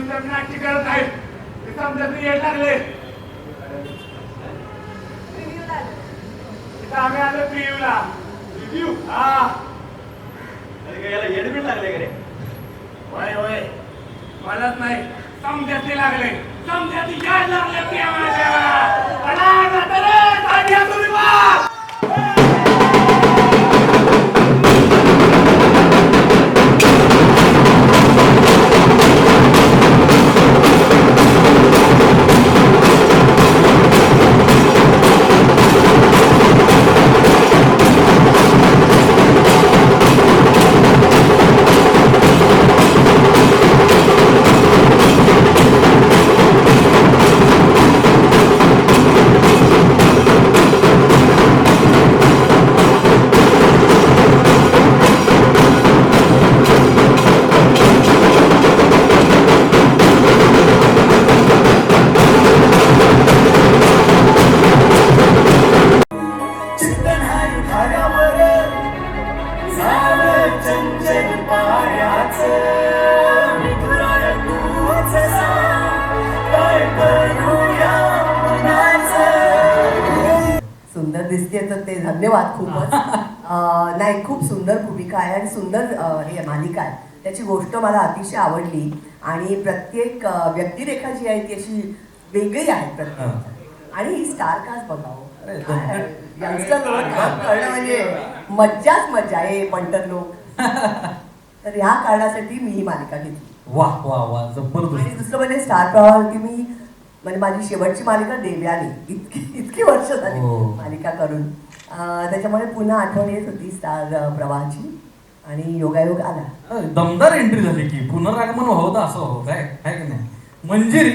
नुसतं नाट्य करत आहे ते समजा तुम्ही येत लागले आम्ही आलो प्रिव्ह्यूला रिव्ह्यू हा. अरे काय याला येडबीड लागले का रे? होय होय. मलाच नाही. समजायचे लागले. समजायचे यायला लागले प्रेमाच्या अला, दिसते तर ते धन्यवाद खूपच. नाही खूप सुंदर भूमिका आहे आणि सुंदर हे मालिका आहे. त्याची गोष्ट मला अतिशय आवडली आणि प्रत्येक व्यक्तिरेखा जी आहे ती अशी वेगळी आहे प्रत्येक. आणि ही स्टार कास्ट बघावं काम करणं म्हणजे मज्जाच मज्जा आहे पंटर लोक. तर ह्या कारणासाठी मी ही मालिका घेतली. वा वा वा आणि जबरदस्त दुसरं म्हणजे स्टार प्रवाहावरती मी म्हणजे माझी शेवटची मालिका देव्यानी इतकी इतकी वर्ष झाली हो. मालिका करून. अं, त्याच्यामुळे पुन्हा आठवण येत होती स्टार प्रवाहाची. आणि योगायोग आला. दमदार एंट्री झाली की पुनरागमन व्हावं तर असं व्हावं काय काय की नाही? मंजिरी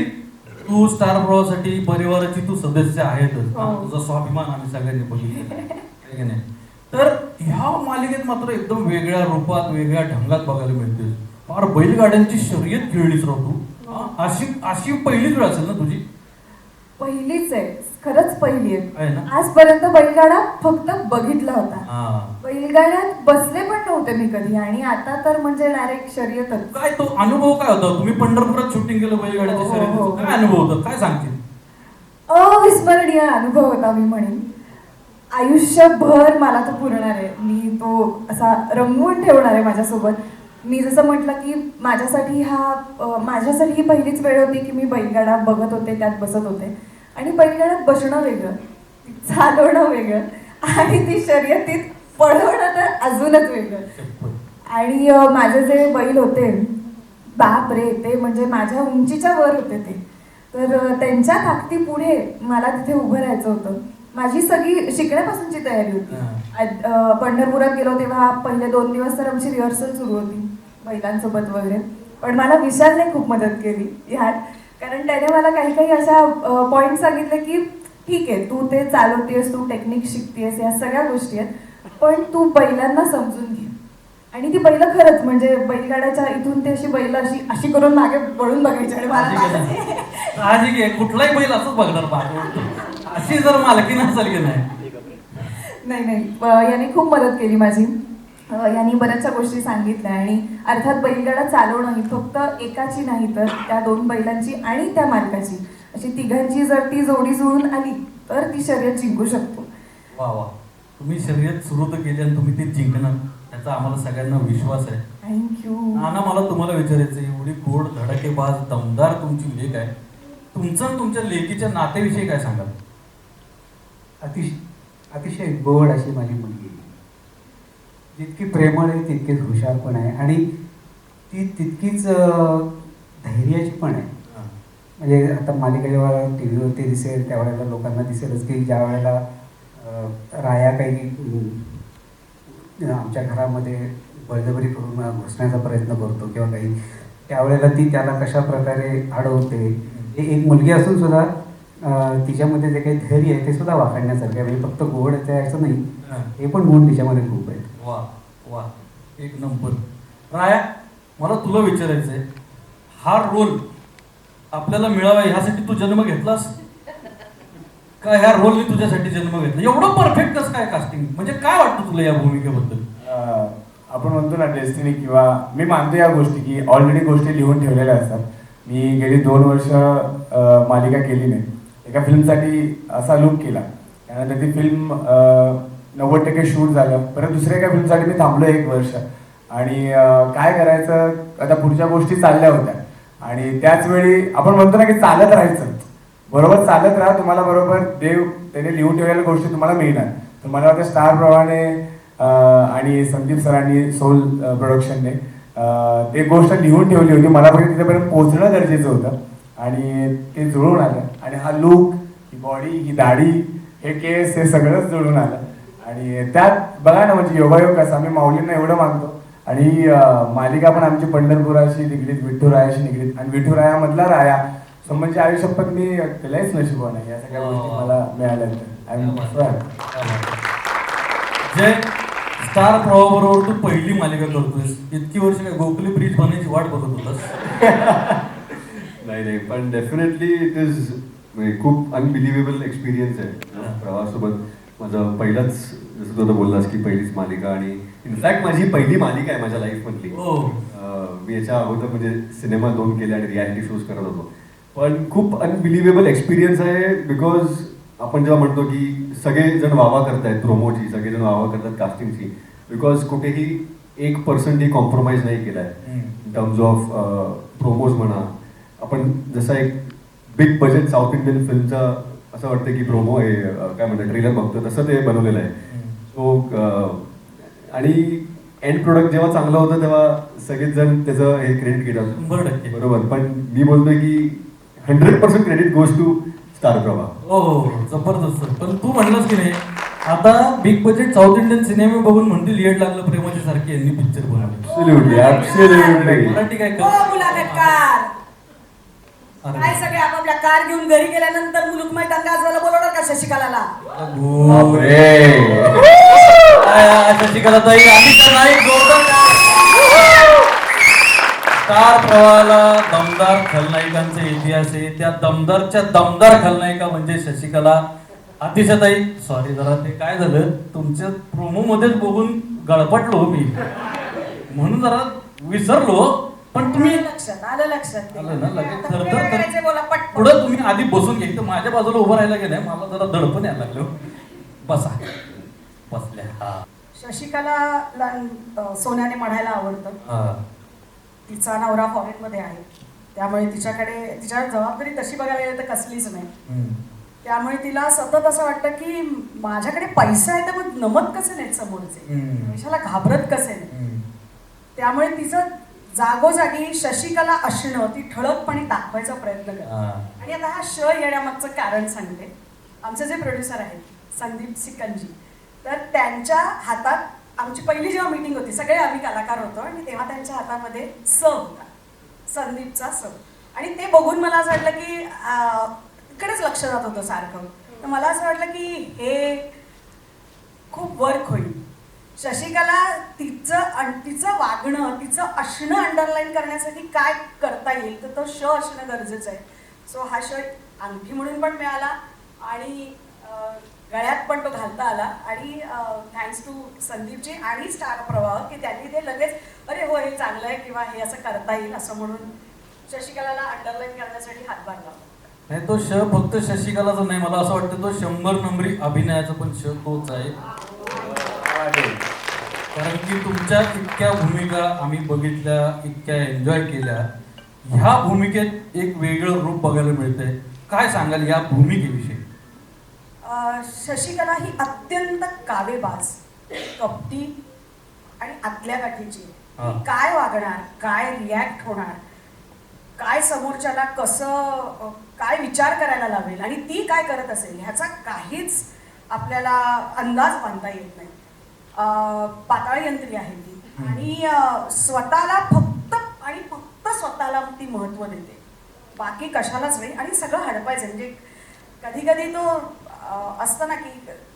तू स्टार प्रवाहासाठी परिवाराची तू सदस्य आहेतच. हा, तुझा स्वाभिमान आम्ही सगळ्यांनी बघितलं. आहे की नाही? तर ह्या मालिकेत मात्र एकदम वेगळ्या रूपात वेगळ्या ढंगात बघायला मिळते फार बैलगाड्यांची शर्यत खेळलीच राव तू. हा, अशी अशी पहिलीच वेळ असेल ना तुझी? पहिलीच आहे. खरंच पहिली आहे. आहे ना? आजपर्यंत बैलगाडा फक्त बघितला होता. हा. बैलगाड्यात बसले पण नव्हते मी कधी. आणि आता तर म्हणजे डायरेक्ट शर्यतच. काय तो अनुभव काय होता? तुम्ही पंढरपुरात शूटिंग केलं बैलगाड्याच्या हो, हो, शर्यतीचं? हो. काय अनुभव होता? काय सांगतील अविस्मरणीय अनुभव होता मी म्हणेन. आयुष्यभर मला तो पुरणार आहे. मी तो असा रंगवून ठेवणार आहे माझ्यासोबत. मी जसं म्हटलं की माझ्यासाठी हा माझ्यासाठी ही पहिलीच वेळ होती की मी बैलगाडा बघत होते त्यात बसत होते. आणि बैलगाड्यात बसणं वेगळं चालवणं वेगळं आणि ती शर्यतीत पळवणं तर अजूनच वेगळं. आणि माझे जे बैल होते बाप रे ते म्हणजे माझ्या उंचीच्या वर होते ते. तर त्यांच्या ताकदीपुढे मला तिथे उभं राहायचं होतं. माझी सगळी शिकण्यापासूनची तयारी होती. पंढरपुरात गेलो तेव्हा पहिले दोन दिवस तर आमची रिहर्सल सुरू होती. बैलांसोबत वगैरे. पण मला विशालने खूप मदत केली ह्यात कारण त्याने मला काही काही अशा पॉईंट सांगितले की ठीक आहे तू ते चालवतेस तू टेक्निक शिकतेस या सगळ्या गोष्टी आहेत. पण तू बैलांना समजून घे. आणि ती बैल खरंच म्हणजे बैलगाड्याच्या इथून ते अशी बैल अशी अशी करून मागे वळून बघायची आणि मला कुठलाही बैल असंच बघणार अशी जर मालकी नसेल की नाही. नाही याने खूप मदत केली माझी. यांनी बऱ्याचशा गोष्टी सांगितल्या आणि अर्थात बैलगाडा चालवणं ही फक्त एकाची नाही तर त्या दोन बैलांची आणि त्या मालकाची. अशी तिघांची जर ती जोडी जुळून आली तर ती शर्यत जिंकू शकतो. वा वा. तुम्ही शर्यत सुरू तर केली आणि तुम्ही ते जिंकणार याचा आम्हाला सगळ्यांना विश्वास आहे. थँक्यू नाना मला तुम्हाला विचारायचं एवढी गोड धडाकेबाज दमदार तुमची लेख आहे. तुमचं तुमच्या लेखीच्या नात्याविषयी काय सांगाल? अतिश अतिशय गोड अशी माझी मुलगी. जितकी प्रेमळ आहे तितकीच हुशार पण आहे. आणि ती तितकीच धैर्याची पण आहे. म्हणजे आता मालिका जेव्हा टी व्हीवरती दिसेल त्यावेळेला लोकांना दिसेलच की ज्या वेळेला राया काही आमच्या घरामध्ये बळजबरी करून घुसण्याचा प्रयत्न करतो किंवा काही त्यावेळेला ती त्याला कशा प्रकारे अडवते हे एक मुलगी असून सुद्धा तिच्यामध्ये जे काही धैर्य आहे ते सुद्धा वाखाणण्यासारखं आहे. म्हणजे फक्त गोड आहे ते असं नाही. हा. हे पण गुण तिच्यामध्ये खूप आहेत. वा वा. एक नंबर. राया मला तुला विचारायचं आहे हा रोल आपल्याला मिळावा ह्यासाठी तू जन्म घेतलास? का ह्या रोलने तुझ्यासाठी जन्म घेतला? एवढं परफेक्ट कसं काय कास्टिंग म्हणजे काय वाटतं तुला या भूमिकेबद्दल? आपण म्हणतो ना डेस्टिनी किंवा मी मानतो या गोष्टी की ऑलरेडी गोष्टी लिहून ठेवलेल्या असतात. मी गेली दोन वर्ष मालिका केली नाही. एका फिल्मसाठी असा लुक केला. त्यानंतर ती फिल्म नव्वद टक्के शूट झालं. परत दुसऱ्या एका फिल्मसाठी मी थांबलो एक वर्ष. आणि काय करायचं? आता पुढच्या गोष्टी चालल्या होत्या. आणि त्याच वेळी आपण म्हणतो ना की चालत राहायचं. बरोबर चालत राहा तुम्हाला बरोबर देव त्याने लिहून ठेवलेल्या गोष्टी तुम्हाला मिळणार. तर मला वाटतं स्टार प्रमाणे आणि संदीप सरांनी सोल प्रोडक्शनने ते गोष्ट लिहून ठेवली होती. मला पण तिथेपर्यंत पोहोचणं गरजेचं होतं. आणि ते जुळून आलं. आणि हा लुक ही बॉडी ही दाढी हे केस हे सगळंच जुळून आलं. आणि त्यात बघा ना म्हणजे योगायोग कसा आम्ही माऊलींना एवढं मानतो. आणि ही, मालिका पण आमची पंढरपुराशी निगडीत विठुरायाशी निगडीत आणि विठुरायामधला राया. सो म्हणजे आयुष्यात मी त्यालाच नशिबवान आहे या सगळ्या गोष्टी मला मिळाल्या आय जय. स्टार प्रवाहाबरोबर तू पहिली मालिका करतोयस. इतकी वर्ष काय गोखली ब्रिज बनायची वाट बघत होतास? नाही नाही पण डेफिनेटली इट इज म्हणजे खूप अनबिलिव्हेबल एक्सपिरियन्स आहे प्रवाससोबत माझं पहिलाच जसं तू बोललास की पहिलीच मालिका आणि इनफॅक्ट माझी पहिली मालिका आहे माझ्या लाईफमधली हो. मी याच्या अगोदर म्हणजे सिनेमा दोन केले आणि रियालिटी शोज करत होतो पण खूप अनबिलिव्हेबल एक्सपिरियन्स आहे बिकॉज आपण जेव्हा म्हणतो की सगळेजण वावा करतायत प्रोमोची सगळेजण वावा करतात कास्टिंगची बिकॉज कुठेही एक पर्सेंटही कॉम्प्रोमाइज नाही केला आहे. इन टर्म्स ऑफ प्रोमोज म्हणा आपण जसा एक बिग बजेट साऊथ इंडियन फिल्मचा असं वाटतं की प्रोमो आहे अं, काय म्हणतात ट्रेलर बघतो तसं ते बनवलेलं आहे. सो आणि एंड प्रोडक्ट जेव्हा चांगलं होतं तेव्हा सगळेच जण त्याचं हे क्रेडिट घेतात. शंभर टक्के. बरोबर. पण मी बोलतोय की hundred percent credit goes to Star Pravah हो हो, जबरदस्त पण तू म्हणलास की नाही आता बिग बजेट साऊथ इंडियन सिनेमे बघून म्हणतील येड लागलं प्रेमाच्या सारखे यांनी पिक्चर बनवले. ऍब्सोल्युटली ऍब्सोल्युटली मराठी काय हो काय सगळे आपापल्या कार घेऊन घरी गेल्यानंतर मुलुक मैदान गाजवायला बोलवणार का शशिकलाला? शशिकला ताई आम्ही तर नाही? जोरदार टाळ्या. स्टार प्रवाहाला दमदार खलनायिकांचा इतिहास आहे. त्या दमदारच्या दमदार खलनायिका म्हणजे शशिकला. अतिशताई सॉरी जरा ते काय झालं? तुमच्या प्रोमो मध्येच बघून गळपटलो मी. म्हणून जरा विसरलो पण तुम्ही लक्षात आलं लक्षात. आलं ना लगेच. आता थर काय थर करायचंय बोला पटपट पुढं तुम्ही आधी बसून घ्या. तर माझ्या बाजूला उभं राहायला गेलं मला जरा दडपण यायला लागलं बसा. बसल्या. हा. शशिकलाला अं, सोन्याने म्हणायला आवडतं. हा. तिचा नवरा फॉरेन मध्ये आहे. त्यामुळे तिच्याकडे तिच्या जबाबदारी तशी बघायला गेलं तर कसलीच नाही. हम्म. त्यामुळे तिला सतत असं वाटतं की माझ्याकडे पैसे आहेत तर मग नमत कसे नाहीत समोरचे? हम्म. घाबरत कसे नाही हम्म. त्यामुळे तिचं जागोजागी शशिकला असणं ती ठळकपणे दाखवायचा प्रयत्न करते. आणि आता हा श येण्यामागचं कारण सांगते. आमचे जे प्रोड्युसर आहेत संदीप सिकंजी तर त्यांच्या हातात आमची पहिली जेव्हा मीटिंग होती सगळे आम्ही कलाकार होतो आणि तेव्हा त्यांच्या हातामध्ये स होता. संदीपचा स. आणि ते बघून मला असं वाटलं की इकडेच लक्ष जात होतं सारखं. तर मला असं वाटलं की हे खूप वर्क होईल. शशिकला तिचं तिचं वागणं तिचं असणं अंडरलाईन करण्यासाठी काय करता येईल? तर तो श असणं गरजेचं आहे. सो हा श अंगठी म्हणून पण मिळाला आणि गळ्यात पण तो घालता आला. आणि थँक्स टू संदीपजी आणि स्टार प्रवाह की त्यांनी ते लगेच अरे हो हे चांगलं आहे किंवा हे असं करता येईल असं म्हणून शशिकलाला अंडरलाईन करण्यासाठी हातभार लावला नाही तो श फक्त शशिकलाचा नाही. मला असं वाटतं तो शंभर नंबरी अभिनयाचा पण श तोच आहे. कारण की तुमच्या इतक्या भूमिका आम्ही बघितल्या इतक्या एन्जॉय केल्या. ह्या भूमिकेत एक वेगळं रूप बघायला मिळतंय. काय सांगाल या भूमिकेविषयी? शशिकला ही अत्यंत कावेबाज कपटी आणि आतल्या गाठीची. आहे. ती काय वागणार काय रिॲक्ट होणार काय समोरच्याला कसं काय विचार करायला लावेल आणि ती काय करत असेल ह्याचा काहीच आपल्याला अंदाज बांधता येत नाही. अं, पाताळ यंत्री आहे ती. आणि स्वतःला फक्त आणि फक्त स्वतःला ती महत्त्व देते. बाकी कशालाच नाही. आणि सगळं हडपायचं. म्हणजे कधी कधी तो असतं ना की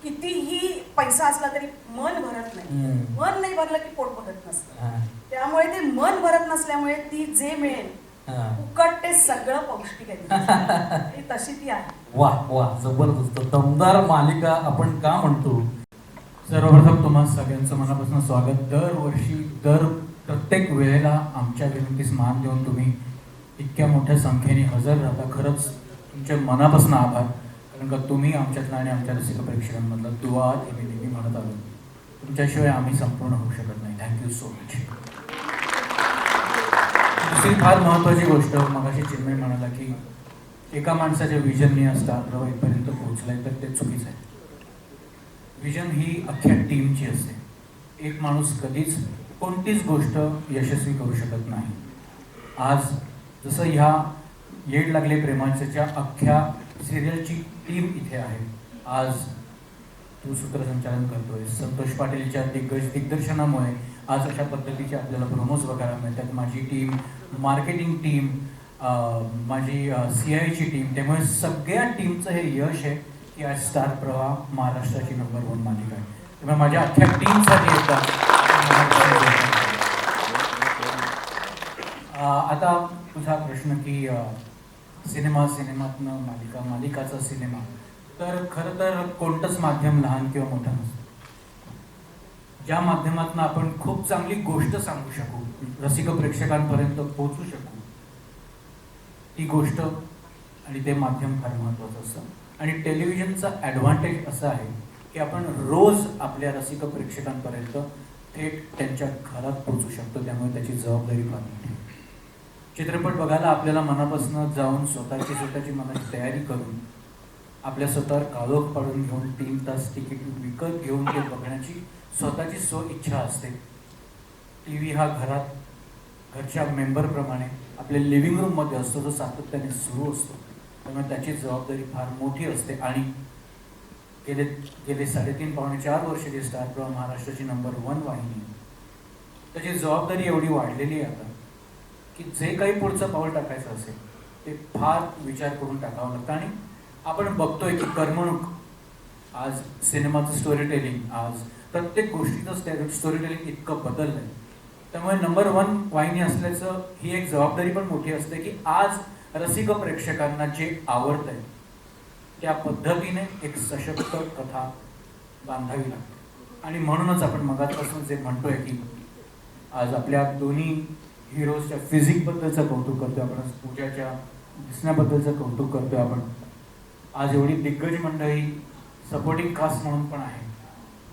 कितीही पैसा असला तरी मन भरत नाही. मन नाही भरलं की पोट भरत नसतं. त्यामुळे ते मन भरत नसल्यामुळे ती जे मिळेल. फुकट ते सगळं पौष्टिक आहे. तशी ती आहे. वा वा. जबरदस्त. दमदार मालिका आपण का म्हणतो? सर्वप्रथम तुम्हा सगळ्यांचं मनापासून स्वागत. दरवर्षी दर प्रत्येक वेळेला आमच्या विनंतीस मान देऊन तुम्ही इतक्या मोठ्या संख्येने हजर राहता. खरंच तुमच्या मनापासून आभार. कारण का तुम्ही आमच्यातला आणि आमच्या रसिक प्रेक्षकांमधला दुवा हे मी नेहमी म्हणत आलो. तुमच्याशिवाय आम्ही संपूर्ण होऊ शकत नाही. थँक्यू सो मच दुसरी फार महत्त्वाची गोष्ट मगाशी चिन्मय म्हणाला की एका माणसाच्या विजनने असता प्रवाह इथपर्यंत पोहोचलाय तर ते चुकीचं आहे. विजन ही अख्ख्या टीमची असते. एक माणूस कधीच कोणतीच गोष्ट यशस्वी करू शकत नाही. आज जसं ह्या येड लागले प्रेमाच्या अख्ख्या सिरियलची टीम इथे आहे. आज तू सूत्रसंचालन करतोय संतोष पाटीलच्या दिग्गज दिग्दर्शनामुळे आज अशा पद्धतीचे आपल्याला प्रोमोज बघायला मिळतात. माझी टीम मार्केटिंग टीम माझी सी आयची टीम त्यामुळे सगळ्या टीमचं हे यश आहे. की आज स्टार प्रवाह महाराष्ट्राची नंबर वन मालिका आहे. त्यामुळे माझ्या अख्ख्या टीमसाठी येतात आता तुझा प्रश्न की सिनेमा सिनेमातनं मालिका मालिकाचा सिनेमा तर खरं तर कोणतंच माध्यम लहान किंवा मोठं नसतं. ज्या माध्यमातून आपण खूप चांगली गोष्ट सांगू शकू रसिक प्रेक्षकांपर्यंत पोहोचू शकू ती गोष्ट आणि ते माध्यम फार महत्त्वाचं असतं. आणि टेलिव्हिजनचा ॲडव्हान्टेज असा आहे की आपण रोज आपल्या रसिक प्रेक्षकांपर्यंत थेट त्यांच्या घरात पोचू शकतो. त्यामुळे त्याची जबाबदारी फार मोठी चित्रपट बघायला आपल्याला मनापासून जाऊन स्वतःची स्वतःची मनाची तयारी करून आपल्या स्वतःवर काळोख पाडून घेऊन तीन तास तिकीट विकत घेऊन ते बघण्याची स्वतःची स्व इच्छा असते. टी व्ही हा घरात घरच्या मेंबरप्रमाणे आपल्या लिव्हिंग रूममध्ये असतो जो सातत्याने सुरू असतो. त्यामुळे त्याची जबाबदारी फार मोठी असते. आणि गेले गेले साडेतीन पावणे चार वर्ष जे स्टार प्रवाह महाराष्ट्राची नंबर वन वाहिनी त्याची जबाबदारी एवढी वाढलेली आहे आता की जे काही पुढचं पाऊल टाकायचं असेल ते फार विचार करून टाकावं लागतं. आणि आपण बघतोय की करमणूक आज सिनेमाचं स्टोरी टेलिंग आज प्रत्येक गोष्टीचं स्टोरी टेलिंग इतकं बदललं आहे त्यामुळे नंबर वन वाहिनी असल्याचं ही एक जबाबदारी पण मोठी असते की आज रसिक प्रेक्षकांना जे आवडतंय त्या पद्धतीने एक सशक्त कथा बांधावी लागते. आणि म्हणूनच आपण मगापासून जे म्हणतोय की आज आपल्या दोन्ही हिरोजच्या फिजिकबद्दलचं कौतुक करतोय आपण पूजाच्या दिसण्याबद्दलचं कौतुक करतोय आपण. आज एवढी दिग्गज मंडळी सपोर्टिंग कास्ट म्हणून पण आहे.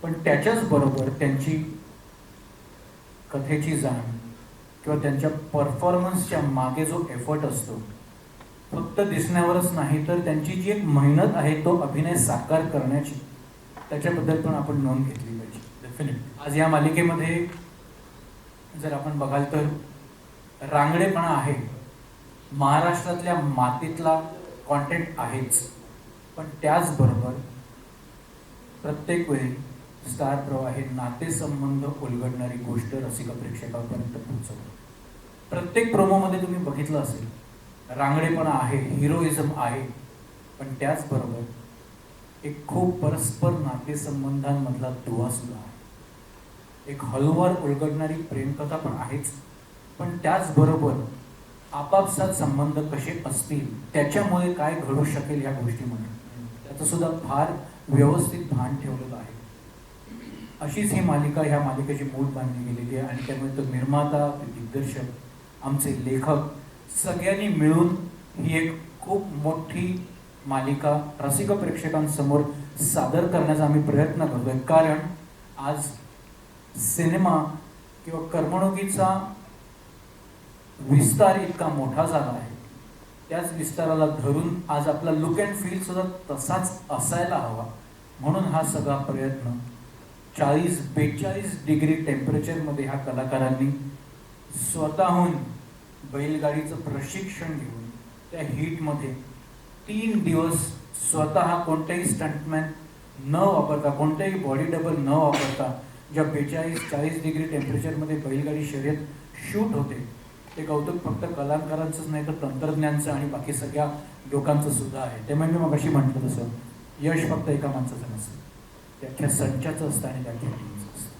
पण त्याच्याच बरोबर त्यांची कथेची जाण किंवा त्यांच्या परफॉर्मन्सच्या मागे जो एफर्ट असतो फक्त दिसण्यावरच नाही तर त्यांची जी एक मेहनत आहे तो अभिनय साकार करण्याची. त्याच्याबद्दल पण आपण नोंद घेतली पाहिजे. डेफिनेट आज या मालिकेमध्ये जर आपण बघाल तर रांगडेपणा आहे. महाराष्ट्रातल्या मातीतला कॉन्टेंट आहेच. पण त्याचबरोबर प्रत्येक वेळी स्टार प्रवाह हे नातेसंबंध उलगडणारी गोष्ट रसिक प्रेक्षकापर्यंत पोहोचवतो. प्रत्येक प्रोमोमध्ये तुम्ही बघितलं असेल रांगडेपणा आहे हिरोइझम आहे पण त्याचबरोबर एक खूप परस्पर नातेसंबंधांमधला दुवा सुद्धा आहे. एक हळूवार उलगडणारी प्रेमकथा पण आहेच पण त्याचबरोबर आपापसात संबंध कसे असतील त्याच्यामुळे काय घडू शकेल या गोष्टीमध्ये त्याचं सुद्धा फार व्यवस्थित भान ठेवलेलं आहे. अशीच ही मालिका ह्या मालिकेची मूळ बांधली गेलेली आहे आणि त्यामुळे तो निर्माता दिग्दर्शक आमचे लेखक सगळ्यांनी मिळून ही एक खूप मोठी मालिका रसिक प्रेक्षकांसमोर सादर करण्याचा आम्ही प्रयत्न करतोय. कारण आज सिनेमा किंवा करमणुकीचा विस्तार इतका मोठा झाला आहे. त्याच विस्ताराला धरून आज आपला लुक अँड फील सुद्धा तसाच असायला हवा. म्हणून हा सगळा प्रयत्न चाळीस बेचाळीस डिग्री टेम्परेचरमध्ये ह्या कलाकारांनी स्वतःहून बैलगाडीचं प्रशिक्षण घेऊन त्या हीटमध्ये तीन दिवस स्वतः कोणत्याही स्टंटमॅन न वापरता कोणत्याही बॉडी डबल न वापरता ज्या बेचाळीस चाळीस डिग्री टेम्परेचरमध्ये बैलगाडी शर्यत शूट होते ते कौतुक फक्त कलाकारांचंच नाही तर तंत्रज्ञानचं आणि बाकी सगळ्या लोकांचं सुद्धा आहे. ते म्हणजे मग अशी म्हटलं तसं यश फक्त एका माणसाचं नसतं त्याच्या संचाचं असतं आणि त्याच्या टीमचं असतं.